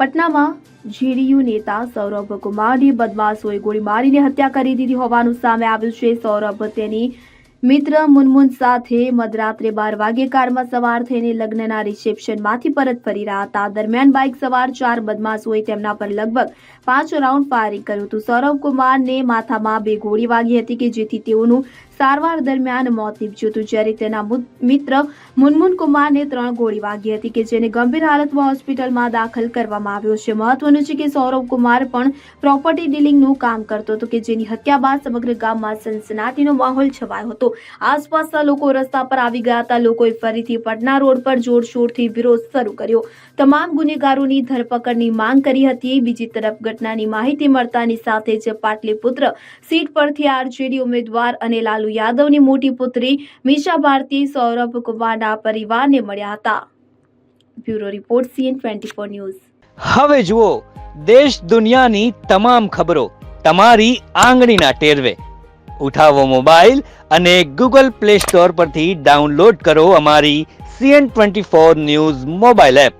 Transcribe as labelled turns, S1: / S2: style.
S1: પટનામાં JDU નેતા સૌરભ કુમારની બદમાશોએ ગોળી મારીને હત્યા કરી દીધી હોવાનું સામે આવ્યું છે. સૌરભ તેની મિત્ર મુનમુન સાથે મધરાત્રે બાર વાગે કારમાં સવાર થઈને લગ્નના રિસેપ્શનમાંથી પરત ફરી રહ્યા હતા. દરમિયાન બાઇક સવાર ચાર બદમાશોએ તેમના પર લગભગ પાંચ રાઉન્ડ ફાયરિંગ કર્યું હતું. સૌરભ કુમારને માથામાં બે ગોળી વાગી હતી કે જેથી તેઓનું સારવાર દરમિયાન મોત નીપજ્યું હતું, જ્યારે તેના મિત્ર મુનમુન કુમારને ત્રણ ગોળી વાગી હતી કે જેને ગંભીર હાલતમાં હોસ્પિટલમાં દાખલ કરવામાં આવ્યો છે. મહત્વનું છે કે સૌરભ કુમાર પણ પ્રોપર્ટી ડીલિંગનું કામ કરતો હતો કે જેની હત્યા બાદ સમગ્ર ગામમાં સનસનાટીનો માહોલ છવાયો હતો. આસપાસના લોકો રસ્તા પર આવી ગયા હતા. લોકોએ ફરીથી પટના રોડ પર જોરશોરથી વિરોધ શરૂ કર્યો. તમામ ગુનેગારોની ધરપકડની માંગ કરી હતી. બીજી તરફ ઘટનાની માહિતી મળતાની સાથે જ પાટલીપુત્ર સીટ પરથી આરજેડી ઉમેદવાર અને લાલુ યાદવની મોટી પુત્રી મીશા ભારતી, સૌરભ કુમારના પરિવારને મળ્યા હતા. Bureau report CN twenty four news.
S2: હવે જુઓ, દેશ દુનિયાની તમામ ખબરો તમારી આંગળીના ટેરવે. ઉઠાવો મોબાઈલ અને ગૂગલ પ્લે સ્ટોર પરથી ડાઉનલોડ કરો અમારી CN twenty four news mobile app.